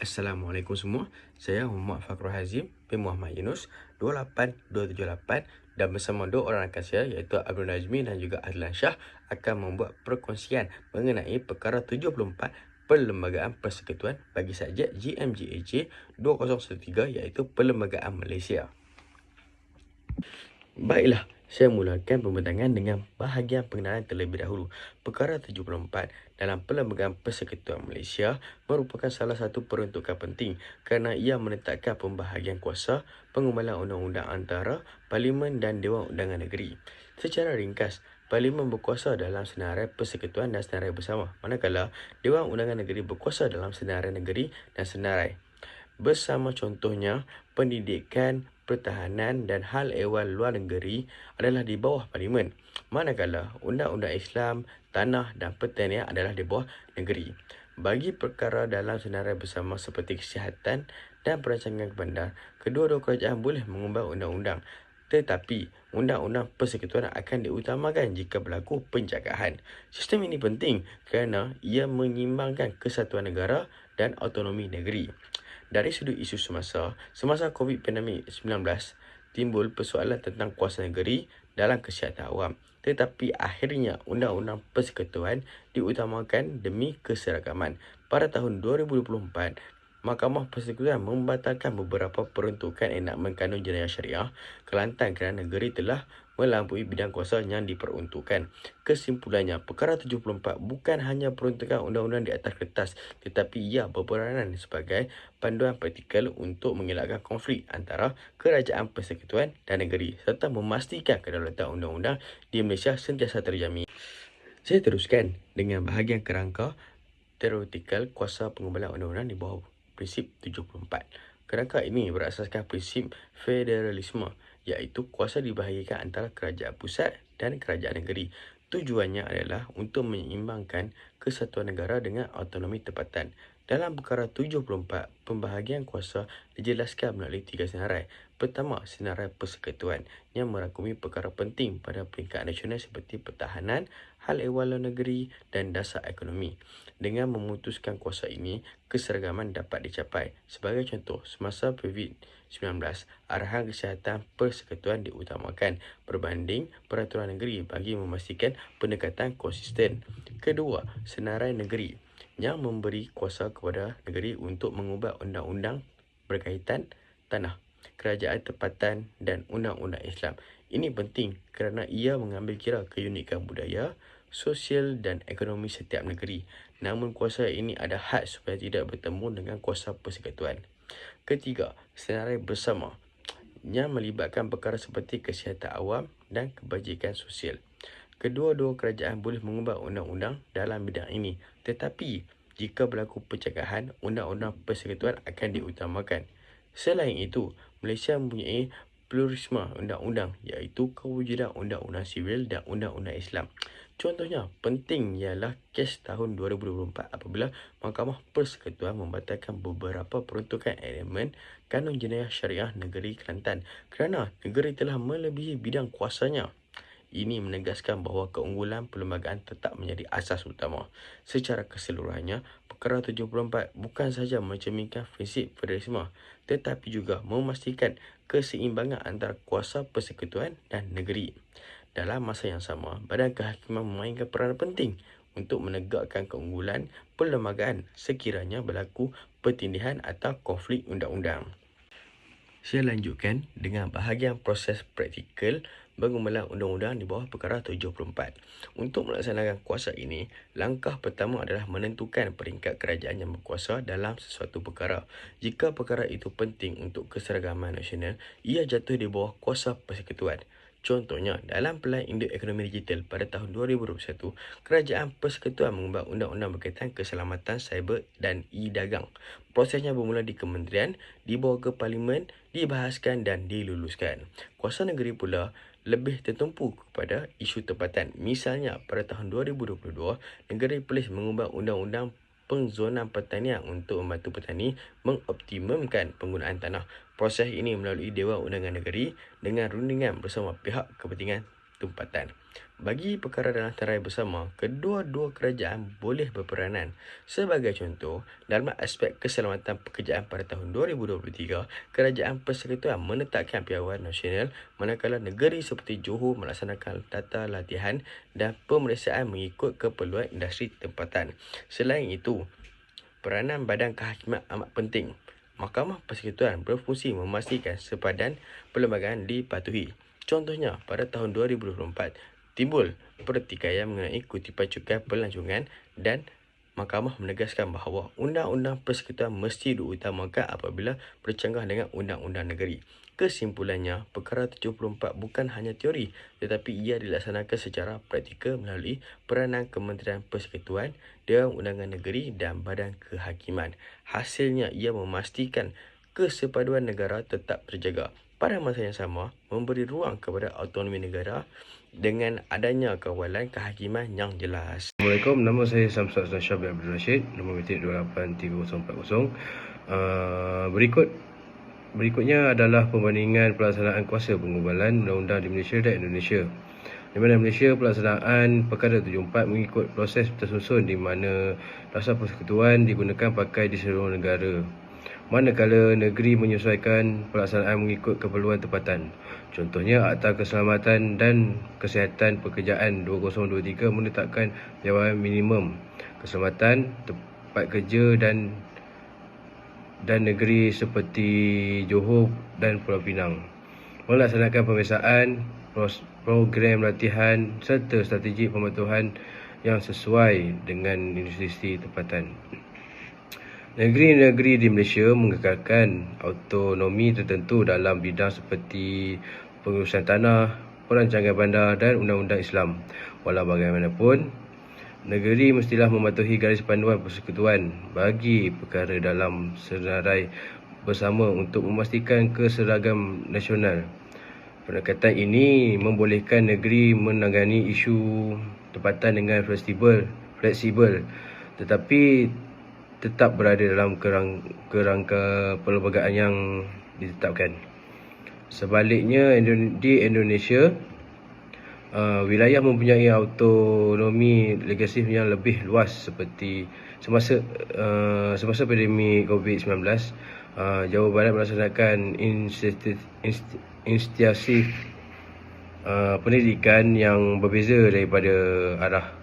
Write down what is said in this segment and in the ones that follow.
Assalamualaikum semua. Saya Muhammad Fakrul Hazim bin Muhammad Yunus 28278 dan bersama dua orang rakan saya iaitu Abdul Nazmi dan juga Adlan Shah akan membuat perkongsian mengenai perkara 74 Perlembagaan Persekutuan bagi subjek GMGAJ 2013 iaitu Perlembagaan Malaysia. Baiklah, saya mulakan pembentangan dengan bahagian pengenalan terlebih dahulu. Perkara 74 dalam Perlembagaan Persekutuan Malaysia merupakan salah satu peruntukan penting kerana ia menetapkan pembahagian kuasa pengumbalan undang-undang antara Parlimen dan Dewan Undangan Negeri. Secara ringkas, Parlimen berkuasa dalam senarai persekutuan dan senarai bersama, manakala Dewan Undangan Negeri berkuasa dalam senarai negeri dan senarai. Bersama contohnya pendidikan, pertahanan dan hal ehwal luar negeri adalah di bawah parlimen. Manakala undang-undang Islam, tanah dan pertanian adalah di bawah negeri. Bagi perkara dalam senarai bersama seperti kesihatan dan perancangan bandar, kedua-dua kerajaan boleh mengubah undang-undang. Tetapi, undang-undang persekutuan akan diutamakan jika berlaku penjagaan. Sistem ini penting kerana ia menyimbangkan kesatuan negara dan autonomi negeri. Dari sudut isu semasa, semasa COVID-19 timbul persoalan tentang kuasa negeri dalam kesihatan awam. Tetapi akhirnya Undang-Undang Persekutuan diutamakan demi keseragaman. Pada tahun 2024, Mahkamah Persekutuan membatalkan beberapa peruntukan enakmen kanun jenayah syariah Kelantan kerana negeri telah melampaui bidang kuasa yang diperuntukkan. Kesimpulannya, perkara 74 bukan hanya peruntukan undang-undang di atas kertas tetapi ia berperanan sebagai panduan praktikal untuk mengelakkan konflik antara kerajaan persekutuan dan negeri serta memastikan kedaulatan undang-undang di Malaysia sentiasa terjamin. Saya teruskan dengan bahagian kerangka teoretikal kuasa pengumpulan undang-undang di bawah prinsip 74. Kerangka ini berasaskan prinsip federalisme iaitu kuasa dibahagikan antara kerajaan pusat dan kerajaan negeri. Tujuannya adalah untuk menyeimbangkan kesatuan negara dengan autonomi tempatan. Dalam perkara 74, pembahagian kuasa dijelaskan melalui tiga senarai. Pertama, senarai persekutuan yang merangkumi perkara penting pada peringkat nasional seperti pertahanan, hal ehwal negeri dan dasar ekonomi. Dengan memutuskan kuasa ini, keseragaman dapat dicapai. Sebagai contoh, semasa COVID-19, arahan kesihatan persekutuan diutamakan berbanding peraturan negeri bagi memastikan pendekatan konsisten. Kedua, senarai negeri yang memberi kuasa kepada negeri untuk mengubah undang-undang berkaitan tanah, kerajaan tempatan dan undang-undang Islam. Ini penting kerana ia mengambil kira keunikan budaya, sosial dan ekonomi setiap negeri. Namun kuasa ini ada had supaya tidak bertemu dengan kuasa persekutuan. Ketiga, senarai bersama yang melibatkan perkara seperti kesihatan awam dan kebajikan sosial. Kedua-dua kerajaan boleh mengubah undang-undang dalam bidang ini. Tetapi, jika berlaku pencegahan, undang-undang persekutuan akan diutamakan. Selain itu, Malaysia mempunyai pluralisme undang-undang iaitu kewujudan undang-undang sivil dan undang-undang Islam. Contohnya, penting ialah kes tahun 2024 apabila Mahkamah Persekutuan membatalkan beberapa peruntukan elemen kanun jenayah syariah negeri Kelantan kerana negeri telah melebihi bidang kuasanya. Ini menegaskan bahawa keunggulan perlembagaan tetap menjadi asas utama. Secara keseluruhannya, perkara 74 bukan sahaja mencerminkan prinsip federalisme tetapi juga memastikan keseimbangan antara kuasa persekutuan dan negeri. Dalam masa yang sama, Badan Kehakiman memainkan peranan penting untuk menegakkan keunggulan perlembagaan sekiranya berlaku pertindihan atau konflik undang-undang. Saya lanjutkan dengan bahagian proses praktikal pengumpulan undang-undang di bawah perkara 74. Untuk melaksanakan kuasa ini, langkah pertama adalah menentukan peringkat kerajaan yang berkuasa dalam sesuatu perkara. Jika perkara itu penting untuk keseragaman nasional, ia jatuh di bawah kuasa persekutuan. Contohnya, dalam Pelan Induk Ekonomi Digital pada tahun 2021, Kerajaan Persekutuan mengubah undang-undang berkaitan keselamatan cyber dan e-dagang. Prosesnya bermula di kementerian, dibawa ke parlimen, dibahaskan dan diluluskan. Kuasa negeri pula lebih tertumpu kepada isu tempatan. Misalnya, pada tahun 2022, negeri Perlis mengubah undang-undang pengzonan pertanian untuk membantu petani mengoptimumkan penggunaan tanah. Proses ini melalui Dewan Undangan Negeri dengan rundingan bersama pihak kepentingan tempatan. Bagi perkara dalam terai bersama, kedua-dua kerajaan boleh berperanan. Sebagai contoh, dalam aspek keselamatan pekerjaan pada tahun 2023, Kerajaan Persekutuan menetapkan piawai nasional manakala negeri seperti Johor melaksanakan tata latihan dan pemeriksaan mengikut keperluan industri tempatan. Selain itu, peranan badan kehakiman amat penting. Mahkamah Persekutuan berfungsi memastikan sepadan perlembagaan dipatuhi. Contohnya, pada tahun 2024, timbul pertikaian mengenai kutipan cukai pelancongan dan Mahkamah menegaskan bahawa undang-undang persekutuan mesti diutamakan apabila bercanggah dengan undang-undang negeri. Kesimpulannya, perkara 74 bukan hanya teori tetapi ia dilaksanakan secara praktikal melalui peranan Kementerian Persekutuan, Dewan Undangan Negeri dan Badan Kehakiman. Hasilnya, ia memastikan kesepaduan negara tetap terjaga pada masa yang sama memberi ruang kepada autonomi negara dengan adanya kawalan kehakiman yang jelas. Assalamualaikum, nama saya Samsul Azlan Syah bin Abdul Rashid, nombor metrik 283040. Uh, berikut berikutnya adalah perbandingan pelaksanaan kuasa pengubalan undang-undang di Malaysia dan Indonesia. Di mana Malaysia pelaksanaan perkara 74 mengikut proses tersusun di mana dasar persekutuan digunakan pakai di seluruh negara manakala negeri menyesuaikan pelaksanaan mengikut keperluan tempatan. Contohnya, Akta Keselamatan dan Kesihatan Pekerjaan 2023 menetapkan jawatan minimum keselamatan, tempat kerja dan dan negeri seperti Johor dan Pulau Pinang. Melaksanakan pemeriksaan, program latihan serta strategi pematuhan yang sesuai dengan institusi tempatan. Negeri-negeri di Malaysia mengekalkan autonomi tertentu dalam bidang seperti pengurusan tanah, perancangan bandar dan undang-undang Islam. Walau bagaimanapun, negeri mestilah mematuhi garis panduan persekutuan bagi perkara dalam senarai bersama untuk memastikan keseragam nasional. Pendekatan ini membolehkan negeri menangani isu tempatan dengan fleksibel, fleksibel tetapi tetap berada dalam kerang, kerangka perlembagaan yang ditetapkan. Sebaliknya di Indonesia uh, wilayah mempunyai autonomi legislatif yang lebih luas seperti semasa uh, semasa pandemik COVID-19 uh, Jawa Barat melaksanakan institusi uh, pendidikan yang berbeza daripada arah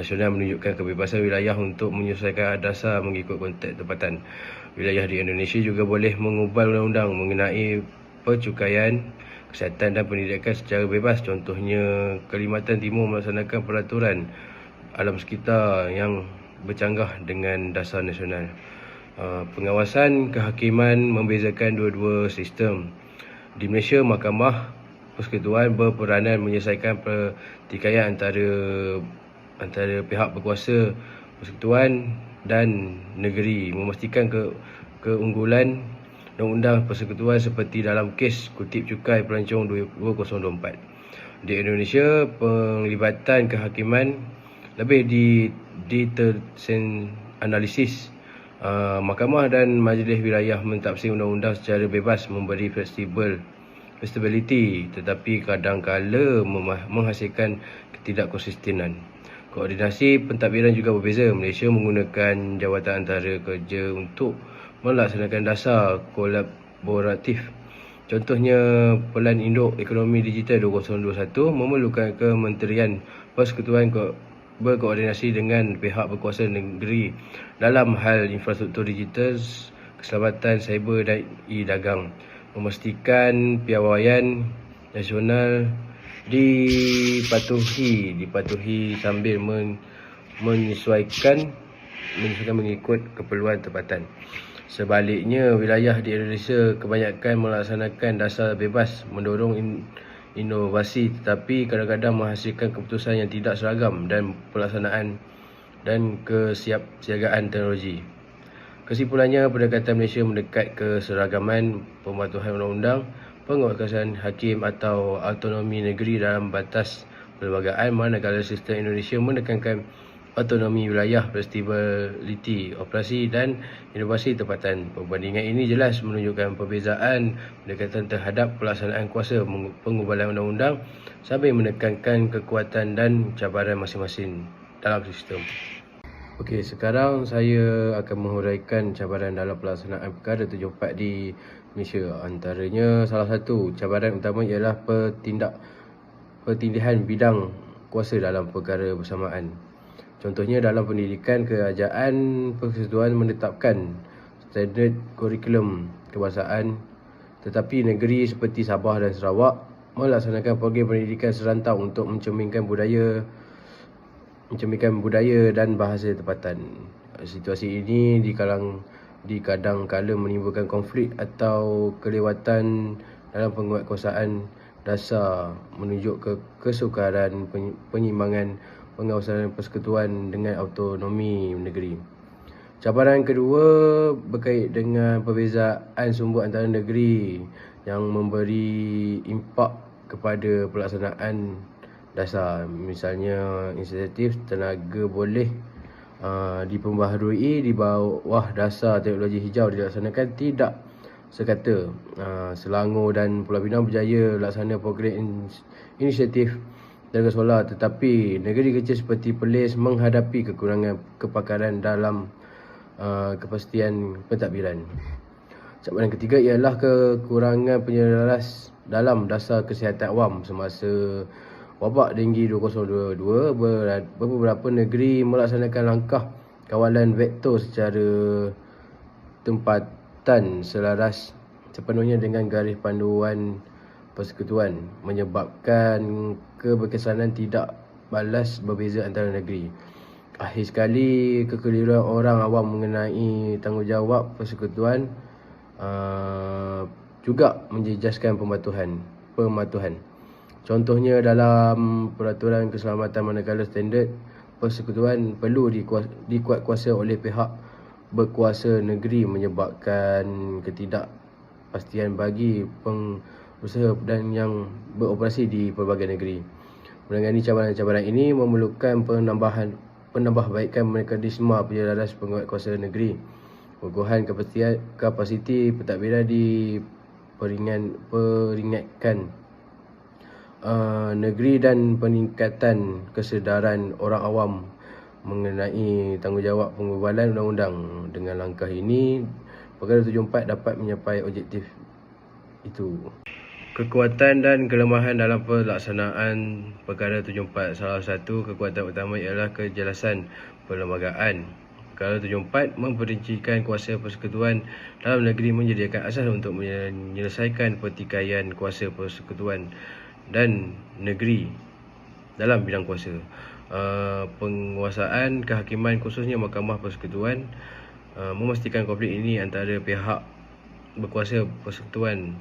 nasional menunjukkan kebebasan wilayah untuk menyesuaikan dasar mengikut konteks tempatan. Wilayah di Indonesia juga boleh mengubah undang-undang mengenai percukaian, kesihatan dan pendidikan secara bebas. Contohnya, Kalimantan Timur melaksanakan peraturan alam sekitar yang bercanggah dengan dasar nasional. Uh, pengawasan kehakiman membezakan dua-dua sistem. Di Malaysia, Mahkamah Persekutuan berperanan menyelesaikan pertikaian antara antara pihak berkuasa persekutuan dan negeri memastikan ke keunggulan undang-undang persekutuan seperti dalam kes kutip cukai pelancong 2024. Di Indonesia, penglibatan kehakiman lebih di detersen analisis uh, mahkamah dan majlis wilayah mentafsir undang-undang secara bebas memberi fleksibel flexibility tetapi kadang-kala menghasilkan ketidakkonsistenan. Koordinasi pentadbiran juga berbeza. Malaysia menggunakan jawatan antara kerja untuk melaksanakan dasar kolaboratif. Contohnya, Pelan Induk Ekonomi Digital 2021 memerlukan Kementerian Persekutuan berkoordinasi dengan pihak berkuasa negeri dalam hal infrastruktur digital, keselamatan cyber dan e-dagang. Memastikan piawaian nasional dipatuhi dipatuhi sambil men, menyesuaikan menyesuaikan mengikut keperluan tempatan. Sebaliknya, wilayah di Indonesia kebanyakan melaksanakan dasar bebas mendorong in, inovasi tetapi kadang-kadang menghasilkan keputusan yang tidak seragam dan pelaksanaan dan kesiapsiagaan teknologi. Kesimpulannya, pendekatan Malaysia mendekat keseragaman pematuhan undang-undang penguatkuasaan hakim atau autonomi negeri dalam batas perlembagaan manakala sistem Indonesia menekankan autonomi wilayah, flexibility operasi dan inovasi tempatan. Perbandingan ini jelas menunjukkan perbezaan pendekatan terhadap pelaksanaan kuasa pengubalan undang-undang sambil menekankan kekuatan dan cabaran masing-masing dalam sistem. Okey, sekarang saya akan menghuraikan cabaran dalam pelaksanaan perkara 74 di Malaysia. Antaranya salah satu cabaran utama ialah pertindak pertindihan bidang kuasa dalam perkara bersamaan. Contohnya dalam pendidikan kerajaan persekutuan menetapkan standard kurikulum kebangsaan tetapi negeri seperti Sabah dan Sarawak melaksanakan program pendidikan serantau untuk mencerminkan budaya mencerminkan budaya dan bahasa tempatan. Situasi ini di kalang di kadang kala menimbulkan konflik atau kelewatan dalam penguatkuasaan dasar menunjuk ke kesukaran penyimbangan pengawasan persekutuan dengan autonomi negeri. Cabaran kedua berkait dengan perbezaan sumber antara negeri yang memberi impak kepada pelaksanaan dasar. Misalnya insentif tenaga boleh uh, dipembaharui di bawah dasar teknologi hijau dilaksanakan tidak sekata uh, Selangor dan Pulau Pinang berjaya laksana program in- inisiatif tenaga solar tetapi negeri kecil seperti Perlis menghadapi kekurangan kepakaran dalam uh, kepastian pentadbiran. Cabaran ketiga ialah kekurangan penyelaras dalam dasar kesihatan awam semasa wabak denggi 2022 beberapa negeri melaksanakan langkah kawalan vektor secara tempatan selaras sepenuhnya dengan garis panduan persekutuan menyebabkan keberkesanan tidak balas berbeza antara negeri. Akhir sekali, kekeliruan orang awam mengenai tanggungjawab persekutuan uh, juga menjejaskan pematuhan. pematuhan. Contohnya dalam peraturan keselamatan manakala standard persekutuan perlu dikuatkuasa oleh pihak berkuasa negeri menyebabkan ketidakpastian bagi peng usaha dan yang beroperasi di pelbagai negeri. Menangani cabaran-cabaran ini memerlukan penambahan penambahbaikan mekanisme penyelaras penguatkuasa negeri. Pengukuhan kapasiti, kapasiti pentadbiran di peringan, peringatkan uh, negeri dan peningkatan kesedaran orang awam mengenai tanggungjawab pengubalan undang-undang. Dengan langkah ini, Perkara 74 dapat mencapai objektif itu. Kekuatan dan kelemahan dalam pelaksanaan perkara 74 Salah satu kekuatan utama ialah kejelasan perlembagaan Perkara 74 memperincikan kuasa persekutuan dalam negeri menyediakan asas untuk menyelesaikan pertikaian kuasa persekutuan dan negeri dalam bidang kuasa uh, Penguasaan kehakiman khususnya Mahkamah Persekutuan uh, memastikan konflik ini antara pihak berkuasa persekutuan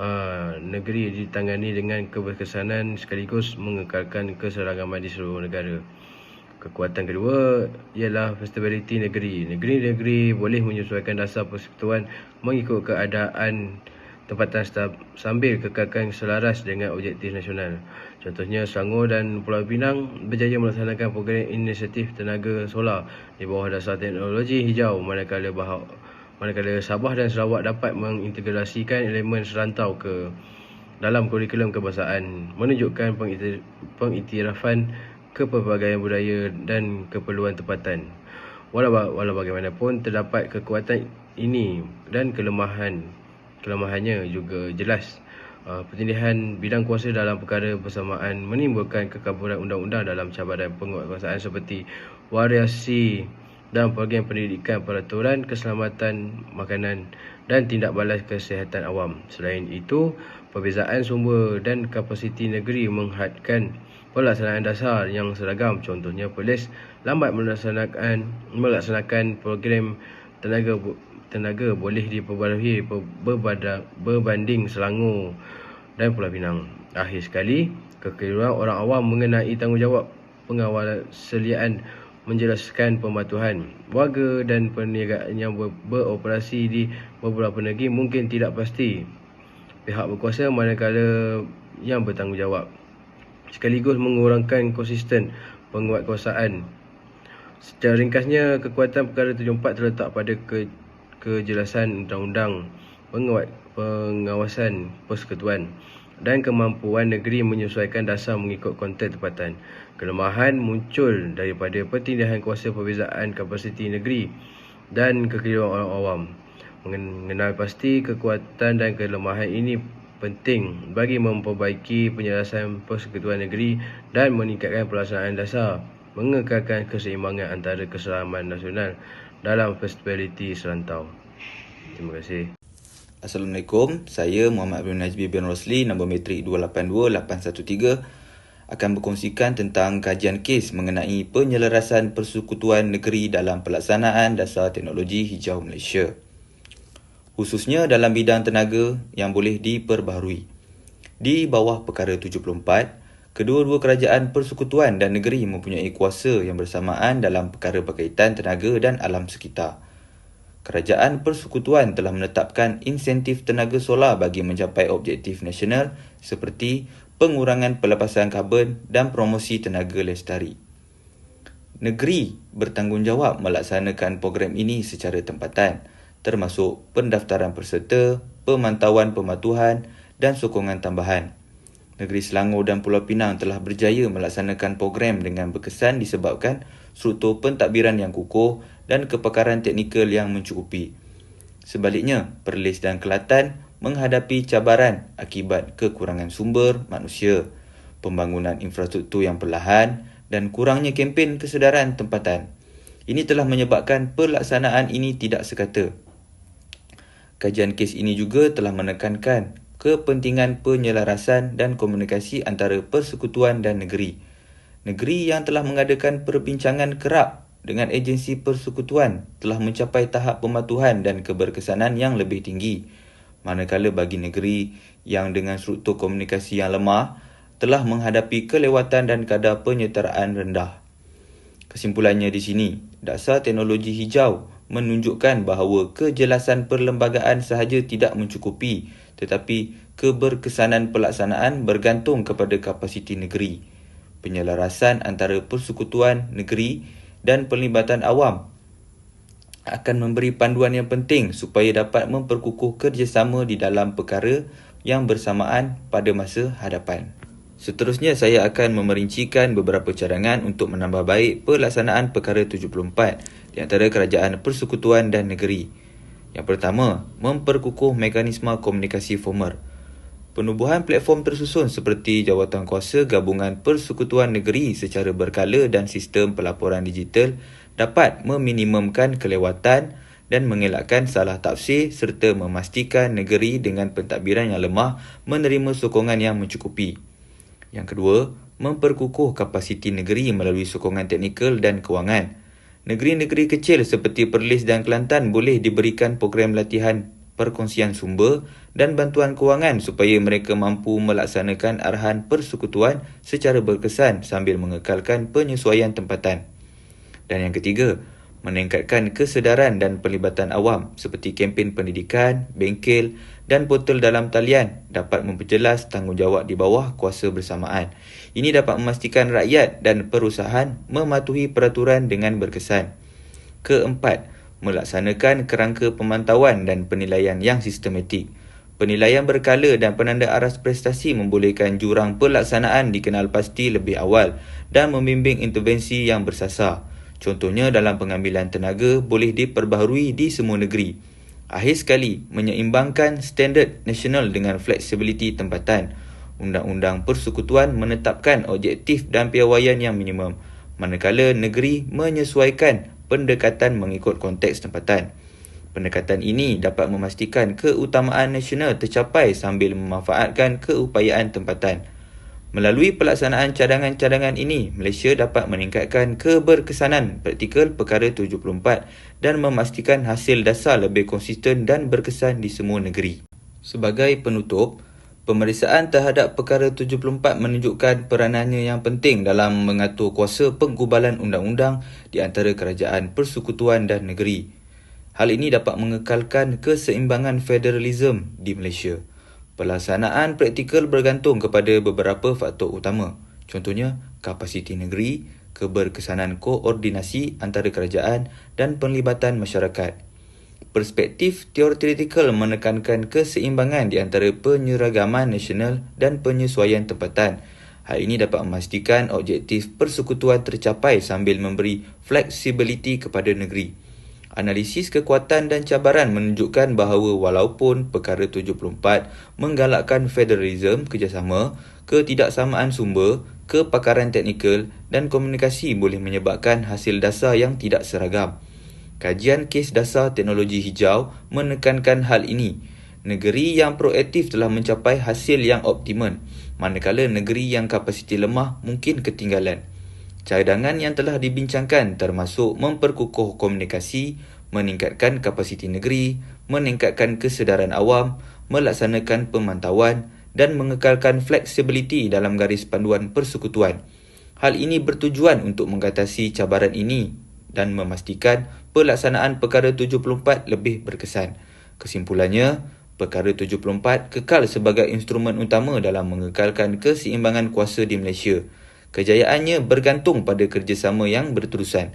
uh, negeri ditangani dengan keberkesanan sekaligus mengekalkan keseragaman di seluruh negara. Kekuatan kedua ialah flexibility negeri. Negeri-negeri boleh menyesuaikan dasar persekutuan mengikut keadaan tempatan sambil kekalkan selaras dengan objektif nasional. Contohnya Selangor dan Pulau Pinang berjaya melaksanakan program inisiatif tenaga solar di bawah dasar teknologi hijau manakala bahawa manakala Sabah dan Sarawak dapat mengintegrasikan elemen serantau ke dalam kurikulum kebangsaan menunjukkan pengiktirafan kepelbagaian budaya dan keperluan tempatan. Walau, walau bagaimanapun terdapat kekuatan ini dan kelemahan kelemahannya juga jelas. Uh, pertindihan bidang kuasa dalam perkara bersamaan menimbulkan kekaburan undang-undang dalam cabaran penguatkuasaan seperti variasi dan program pendidikan peraturan keselamatan makanan dan tindak balas kesihatan awam. Selain itu, perbezaan sumber dan kapasiti negeri menghadkan pelaksanaan dasar yang seragam. Contohnya, Perlis lambat melaksanakan melaksanakan program tenaga tenaga boleh diperbarui berbanding Selangor dan Pulau Pinang. Akhir sekali, kekeliruan orang awam mengenai tanggungjawab pengawalan seliaan menjelaskan pematuhan. Warga dan perniagaan yang ber beroperasi di beberapa negeri mungkin tidak pasti pihak berkuasa manakala yang bertanggungjawab. Sekaligus mengurangkan konsisten penguatkuasaan. Secara ringkasnya, kekuatan perkara 74 terletak pada ke, kejelasan undang-undang pengawasan persekutuan dan kemampuan negeri menyesuaikan dasar mengikut konteks tempatan. Kelemahan muncul daripada pertindahan kuasa perbezaan kapasiti negeri dan kekeliruan orang awam. Mengenal pasti kekuatan dan kelemahan ini penting bagi memperbaiki penyelesaian persekutuan negeri dan meningkatkan pelaksanaan dasar mengekalkan keseimbangan antara keselamatan nasional dalam festivaliti serantau. Terima kasih. Assalamualaikum, saya Muhammad Abdul Najib bin Rosli, nombor metrik 282813 akan berkongsikan tentang kajian kes mengenai penyelarasan persekutuan negeri dalam pelaksanaan dasar teknologi hijau Malaysia. Khususnya dalam bidang tenaga yang boleh diperbaharui. Di bawah perkara 74, kedua-dua kerajaan persekutuan dan negeri mempunyai kuasa yang bersamaan dalam perkara berkaitan tenaga dan alam sekitar. Kerajaan Persekutuan telah menetapkan insentif tenaga solar bagi mencapai objektif nasional seperti pengurangan pelepasan karbon dan promosi tenaga lestari. Negeri bertanggungjawab melaksanakan program ini secara tempatan termasuk pendaftaran peserta, pemantauan pematuhan dan sokongan tambahan. Negeri Selangor dan Pulau Pinang telah berjaya melaksanakan program dengan berkesan disebabkan struktur pentadbiran yang kukuh dan kepakaran teknikal yang mencukupi. Sebaliknya, Perlis dan Kelatan menghadapi cabaran akibat kekurangan sumber manusia, pembangunan infrastruktur yang perlahan dan kurangnya kempen kesedaran tempatan. Ini telah menyebabkan pelaksanaan ini tidak sekata. Kajian kes ini juga telah menekankan kepentingan penyelarasan dan komunikasi antara persekutuan dan negeri. Negeri yang telah mengadakan perbincangan kerap dengan agensi persekutuan telah mencapai tahap pematuhan dan keberkesanan yang lebih tinggi. Manakala bagi negeri yang dengan struktur komunikasi yang lemah telah menghadapi kelewatan dan kadar penyertaan rendah. Kesimpulannya di sini, dasar teknologi hijau menunjukkan bahawa kejelasan perlembagaan sahaja tidak mencukupi tetapi keberkesanan pelaksanaan bergantung kepada kapasiti negeri. Penyelarasan antara persekutuan negeri dan pelibatan awam akan memberi panduan yang penting supaya dapat memperkukuh kerjasama di dalam perkara yang bersamaan pada masa hadapan. Seterusnya saya akan memerincikan beberapa cadangan untuk menambah baik pelaksanaan perkara 74 di antara kerajaan persekutuan dan negeri. Yang pertama, memperkukuh mekanisme komunikasi formal. Penubuhan platform tersusun seperti jawatan kuasa gabungan persekutuan negeri secara berkala dan sistem pelaporan digital dapat meminimumkan kelewatan dan mengelakkan salah tafsir serta memastikan negeri dengan pentadbiran yang lemah menerima sokongan yang mencukupi. Yang kedua, memperkukuh kapasiti negeri melalui sokongan teknikal dan kewangan. Negeri-negeri kecil seperti Perlis dan Kelantan boleh diberikan program latihan perkongsian sumber dan bantuan kewangan supaya mereka mampu melaksanakan arahan persekutuan secara berkesan sambil mengekalkan penyesuaian tempatan. Dan yang ketiga, meningkatkan kesedaran dan pelibatan awam seperti kempen pendidikan, bengkel dan portal dalam talian dapat memperjelas tanggungjawab di bawah kuasa bersamaan. Ini dapat memastikan rakyat dan perusahaan mematuhi peraturan dengan berkesan. Keempat, melaksanakan kerangka pemantauan dan penilaian yang sistematik. Penilaian berkala dan penanda aras prestasi membolehkan jurang pelaksanaan dikenal pasti lebih awal dan membimbing intervensi yang bersasar. Contohnya dalam pengambilan tenaga boleh diperbaharui di semua negeri. Akhir sekali, menyeimbangkan standard nasional dengan fleksibiliti tempatan. Undang-undang persekutuan menetapkan objektif dan piawaian yang minimum, manakala negeri menyesuaikan pendekatan mengikut konteks tempatan. Pendekatan ini dapat memastikan keutamaan nasional tercapai sambil memanfaatkan keupayaan tempatan. Melalui pelaksanaan cadangan-cadangan ini, Malaysia dapat meningkatkan keberkesanan praktikal perkara 74 dan memastikan hasil dasar lebih konsisten dan berkesan di semua negeri. Sebagai penutup, Pemeriksaan terhadap perkara 74 menunjukkan peranannya yang penting dalam mengatur kuasa penggubalan undang-undang di antara kerajaan persekutuan dan negeri. Hal ini dapat mengekalkan keseimbangan federalism di Malaysia. Pelaksanaan praktikal bergantung kepada beberapa faktor utama. Contohnya, kapasiti negeri, keberkesanan koordinasi antara kerajaan dan penlibatan masyarakat. Perspektif teoretikal menekankan keseimbangan di antara penyeragaman nasional dan penyesuaian tempatan. Hal ini dapat memastikan objektif persekutuan tercapai sambil memberi fleksibiliti kepada negeri. Analisis kekuatan dan cabaran menunjukkan bahawa walaupun Perkara 74 menggalakkan federalism kerjasama, ketidaksamaan sumber, kepakaran teknikal dan komunikasi boleh menyebabkan hasil dasar yang tidak seragam. Kajian kes dasar teknologi hijau menekankan hal ini. Negeri yang proaktif telah mencapai hasil yang optimum, manakala negeri yang kapasiti lemah mungkin ketinggalan. Cadangan yang telah dibincangkan termasuk memperkukuh komunikasi, meningkatkan kapasiti negeri, meningkatkan kesedaran awam, melaksanakan pemantauan dan mengekalkan fleksibiliti dalam garis panduan persekutuan. Hal ini bertujuan untuk mengatasi cabaran ini dan memastikan pelaksanaan Perkara 74 lebih berkesan. Kesimpulannya, Perkara 74 kekal sebagai instrumen utama dalam mengekalkan keseimbangan kuasa di Malaysia. Kejayaannya bergantung pada kerjasama yang berterusan.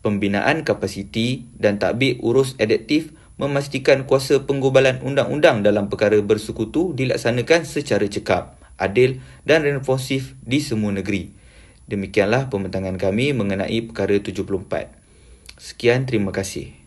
Pembinaan kapasiti dan takbir urus adaptif memastikan kuasa penggubalan undang-undang dalam perkara bersekutu dilaksanakan secara cekap, adil dan responsif di semua negeri. Demikianlah pembentangan kami mengenai perkara 74. Sekian, terima kasih.